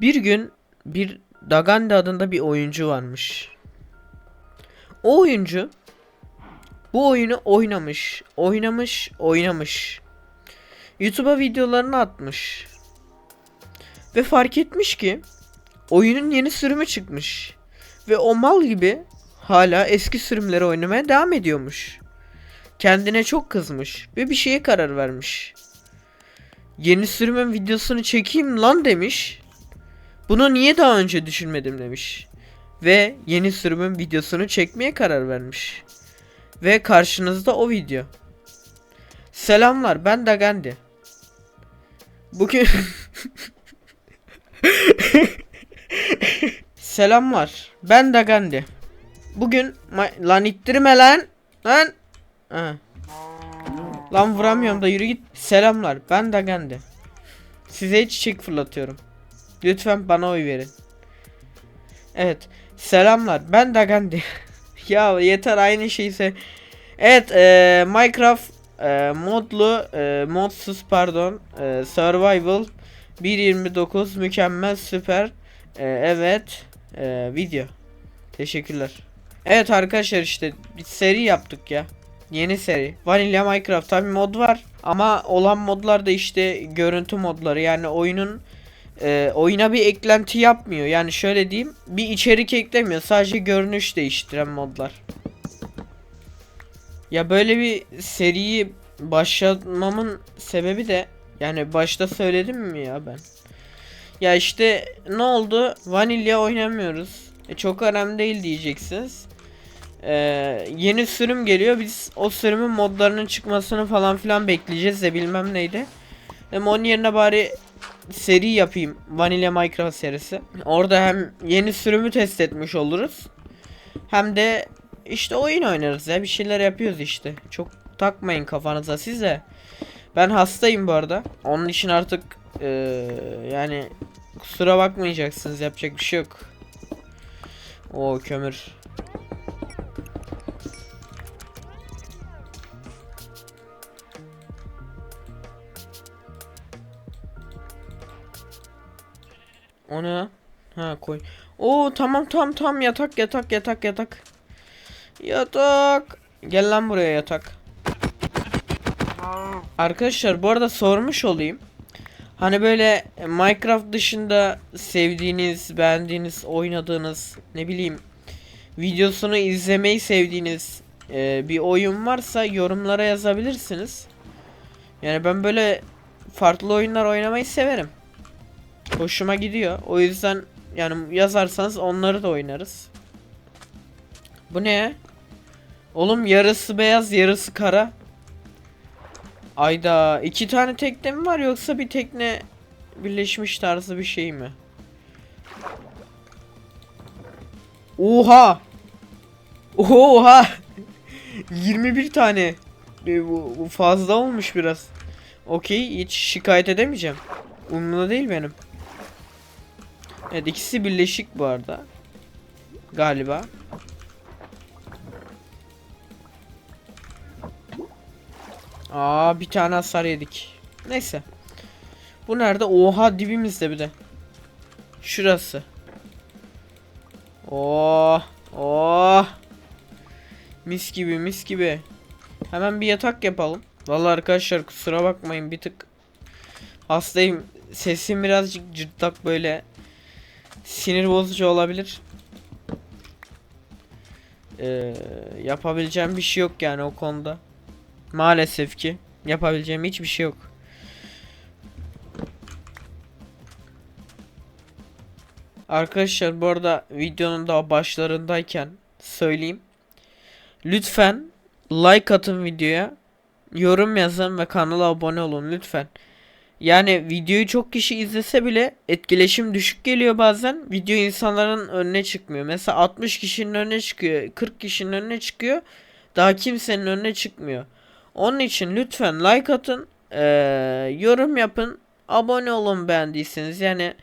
Bir gün bir Dagande adında bir oyuncu varmış. O oyuncu bu oyunu oynamış, oynamış, oynamış. YouTube'a videolarını atmış. Ve fark etmiş ki oyunun yeni sürümü çıkmış. Ve o mal gibi hala eski sürümleri oynamaya devam ediyormuş. Kendine çok kızmış ve bir şeye karar vermiş. Yeni sürümün videosunu çekeyim lan demiş. Bunu niye daha önce düşünmedim demiş. Ve yeni sürümün videosunu çekmeye karar vermiş. Ve karşınızda o video. Selamlar ben Dagandi. Bugün Selamlar ben Dagandi. Bugün lan ittirme lan. Lan. Ha. Lan vuramıyorum da yürü git. Selamlar ben Dagandi. Size çiçek fırlatıyorum. Lütfen bana oy verin. Evet. Selamlar. Ben Dagandi. ya yeter aynı şeyse. Evet. eee, Minecraft eee, modlu, eee, modsuz pardon. eee, survival 1.29 mükemmel süper. Eee, evet. eee, video. Teşekkürler. Evet arkadaşlar işte bir seri yaptık ya. Yeni seri. Vanilla Minecraft tabi mod var. Ama olan modlar da işte görüntü modları. Yani oyunun e, oyuna bir eklenti yapmıyor. Yani şöyle diyeyim. Bir içerik eklemiyor. Sadece görünüş değiştiren modlar. Ya böyle bir seriyi başlatmamın sebebi de yani başta söyledim mi ya ben? Ya işte ne oldu? Vanilla oynamıyoruz. E, çok önemli değil diyeceksiniz. Ee, yeni sürüm geliyor. Biz o sürümün modlarının çıkmasını falan filan bekleyeceğiz de bilmem neydi. Hem onun yerine bari seri yapayım. Vanilla Minecraft serisi. Orada hem yeni sürümü test etmiş oluruz. Hem de işte oyun oynarız ya. Bir şeyler yapıyoruz işte. Çok takmayın kafanıza siz de. Ben hastayım bu arada. Onun için artık eee, yani kusura bakmayacaksınız. Yapacak bir şey yok. O kömür. O ne? Ha koy. Oo tamam tamam tamam yatak yatak yatak yatak. Yatak. Gel lan buraya yatak. Arkadaşlar bu arada sormuş olayım. Hani böyle Minecraft dışında sevdiğiniz, beğendiğiniz, oynadığınız ne bileyim videosunu izlemeyi sevdiğiniz e, bir oyun varsa yorumlara yazabilirsiniz. Yani ben böyle farklı oyunlar oynamayı severim. Hoşuma gidiyor. O yüzden yani yazarsanız onları da oynarız. Bu ne? Oğlum yarısı beyaz yarısı kara. Ayda iki tane tekne mi var yoksa bir tekne birleşmiş tarzı bir şey mi? Oha! Oha! 21 tane. E, Bu, fazla olmuş biraz. Okey hiç şikayet edemeyeceğim. Umurumda değil benim. Evet ikisi birleşik bu arada. Galiba. Aa bir tane hasar yedik. Neyse. Bu nerede? Oha dibimizde bir de. Şurası. Oh, oh. Mis gibi, mis gibi. Hemen bir yatak yapalım. Vallahi arkadaşlar kusura bakmayın bir tık hastayım. Sesim birazcık cırtlak böyle sinir bozucu olabilir. Ee, yapabileceğim bir şey yok yani o konuda. Maalesef ki yapabileceğim hiçbir şey yok. Arkadaşlar bu arada videonun daha başlarındayken söyleyeyim. Lütfen like atın videoya. Yorum yazın ve kanala abone olun lütfen. Yani videoyu çok kişi izlese bile etkileşim düşük geliyor bazen. Video insanların önüne çıkmıyor. Mesela 60 kişinin önüne çıkıyor. 40 kişinin önüne çıkıyor. Daha kimsenin önüne çıkmıyor. Onun için lütfen like atın. eee, yorum yapın. Abone olun beğendiyseniz. Yani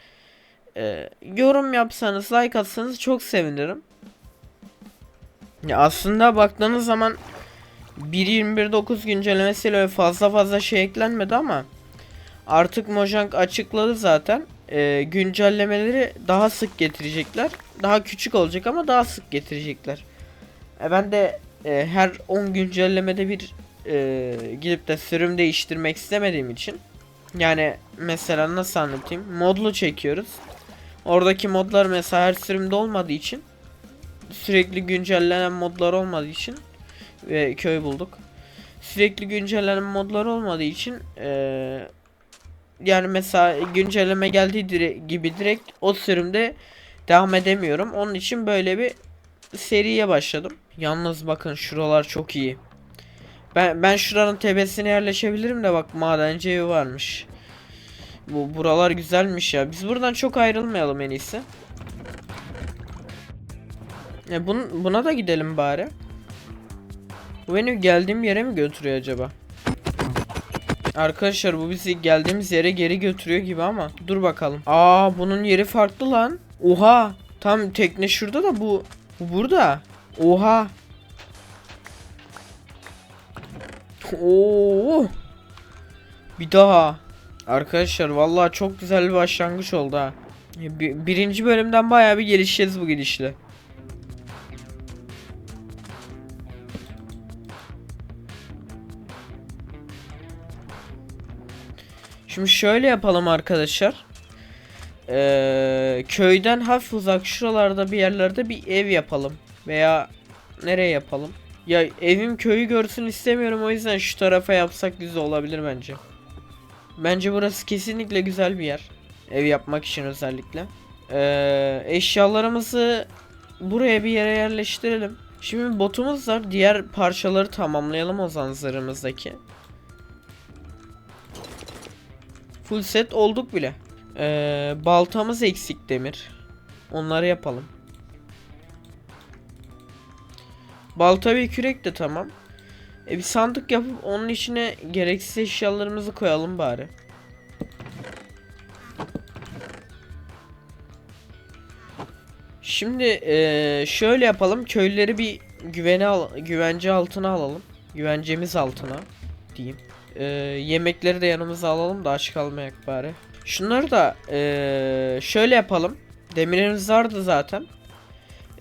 eee, yorum yapsanız like atsanız çok sevinirim. Ya aslında baktığınız zaman 1.21.9 güncellemesiyle fazla fazla şey eklenmedi ama Artık Mojang açıkladı zaten. e, güncellemeleri daha sık getirecekler. Daha küçük olacak ama daha sık getirecekler. E, ben de e, her 10 güncellemede bir e, gidip de sürüm değiştirmek istemediğim için yani mesela nasıl anlatayım? Modlu çekiyoruz. Oradaki modlar mesela her sürümde olmadığı için sürekli güncellenen modlar olmadığı için ve köy bulduk. Sürekli güncellenen modlar olmadığı için eee, yani mesela güncelleme geldiği dire- gibi direkt o sürümde devam edemiyorum. Onun için böyle bir seriye başladım. Yalnız bakın şuralar çok iyi. Ben ben şuranın tepesine yerleşebilirim de bak madenci evi varmış. Bu buralar güzelmiş ya. Biz buradan çok ayrılmayalım en iyisi. E bun, buna da gidelim bari. Bu beni geldiğim yere mi götürüyor acaba? Arkadaşlar bu bizi geldiğimiz yere geri götürüyor gibi ama dur bakalım. Aa bunun yeri farklı lan. Oha. Tam tekne şurada da bu bu burada. Oha. Oo. Bir daha. Arkadaşlar vallahi çok güzel bir başlangıç oldu ha. Bir- birinci bölümden bayağı bir gelişeceğiz bu gidişle. Şimdi şöyle yapalım arkadaşlar. Ee, köyden hafif uzak şuralarda bir yerlerde bir ev yapalım. Veya nereye yapalım? Ya evim köyü görsün istemiyorum o yüzden şu tarafa yapsak güzel olabilir bence. Bence burası kesinlikle güzel bir yer. Ev yapmak için özellikle. Ee, eşyalarımızı buraya bir yere yerleştirelim. Şimdi botumuz var. Diğer parçaları tamamlayalım o zaman Full set olduk bile. Ee, baltamız eksik demir. Onları yapalım. Balta ve kürek de tamam. E bir sandık yapıp onun içine gereksiz eşyalarımızı koyalım bari. Şimdi eee, şöyle yapalım. Köylüleri bir güvene al güvence altına alalım. Güvencemiz altına diyeyim. Eee, yemekleri de yanımıza alalım da aç kalmayak bari. Şunları da eee, şöyle yapalım. Demirimiz vardı zaten.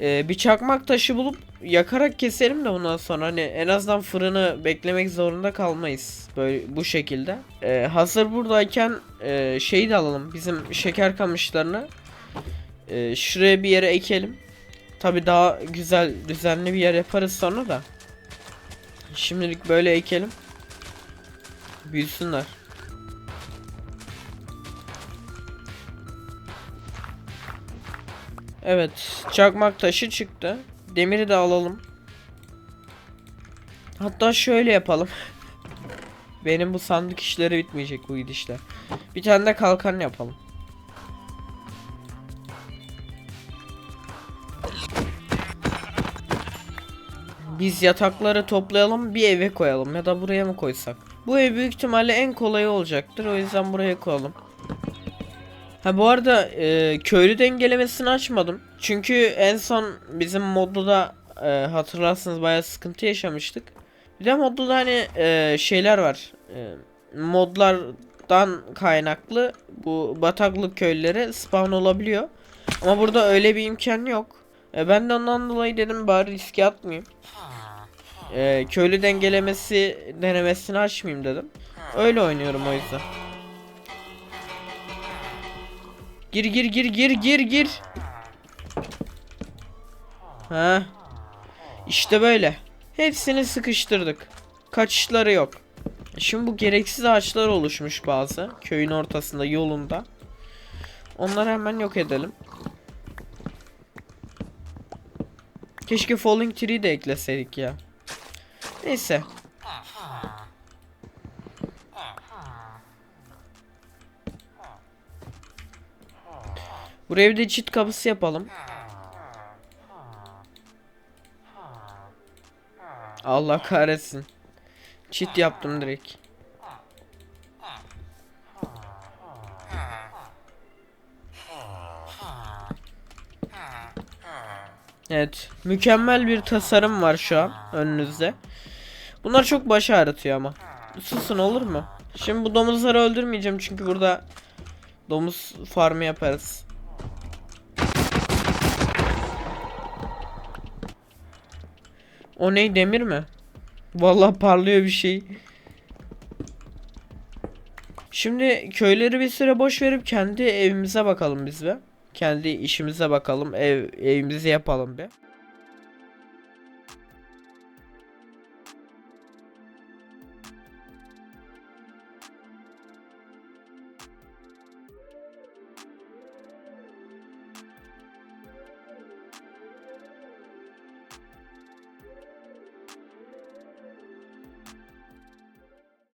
Eee, bir çakmak taşı bulup yakarak keselim de bundan sonra hani en azından fırını beklemek zorunda kalmayız böyle bu şekilde. Eee, hazır buradayken eee, şeyi de alalım bizim şeker kamışlarını eee, şuraya bir yere ekelim. Tabi daha güzel düzenli bir yer yaparız sonra da. Şimdilik böyle ekelim. Büyüsünler. Evet, çakmak taşı çıktı. Demiri de alalım. Hatta şöyle yapalım. Benim bu sandık işleri bitmeyecek bu gidişler. Bir tane de kalkan yapalım. Biz yatakları toplayalım bir eve koyalım ya da buraya mı koysak? Bu ev büyük ihtimalle en kolayı olacaktır o yüzden buraya koyalım. Ha bu arada e, köylü dengelemesini açmadım. Çünkü en son bizim modda e, hatırlarsınız bayağı sıkıntı yaşamıştık. Bir de modda da hani e, şeyler var. E, modlardan kaynaklı bu bataklık köylüleri spawn olabiliyor. Ama burada öyle bir imkan yok. E, ben de ondan dolayı dedim bari riske atmayayım. E, köylü dengelemesi denemesini açmayayım dedim. Öyle oynuyorum o yüzden. Gir gir gir gir gir gir. Ha. İşte böyle. Hepsini sıkıştırdık. Kaçışları yok. Şimdi bu gereksiz ağaçlar oluşmuş bazı köyün ortasında yolunda. Onları hemen yok edelim. Keşke Falling Tree de ekleseydik ya. Neyse. Buraya bir de çit kapısı yapalım. Allah kahretsin. Çit yaptım direkt. Evet, mükemmel bir tasarım var şu an önünüzde. Bunlar çok baş ağrıtıyor ama. Susun olur mu? Şimdi bu domuzları öldürmeyeceğim çünkü burada Domuz farmı yaparız. O ne demir mi? Vallahi parlıyor bir şey. Şimdi köyleri bir süre boş verip kendi evimize bakalım biz be. Kendi işimize bakalım. Ev evimizi yapalım be.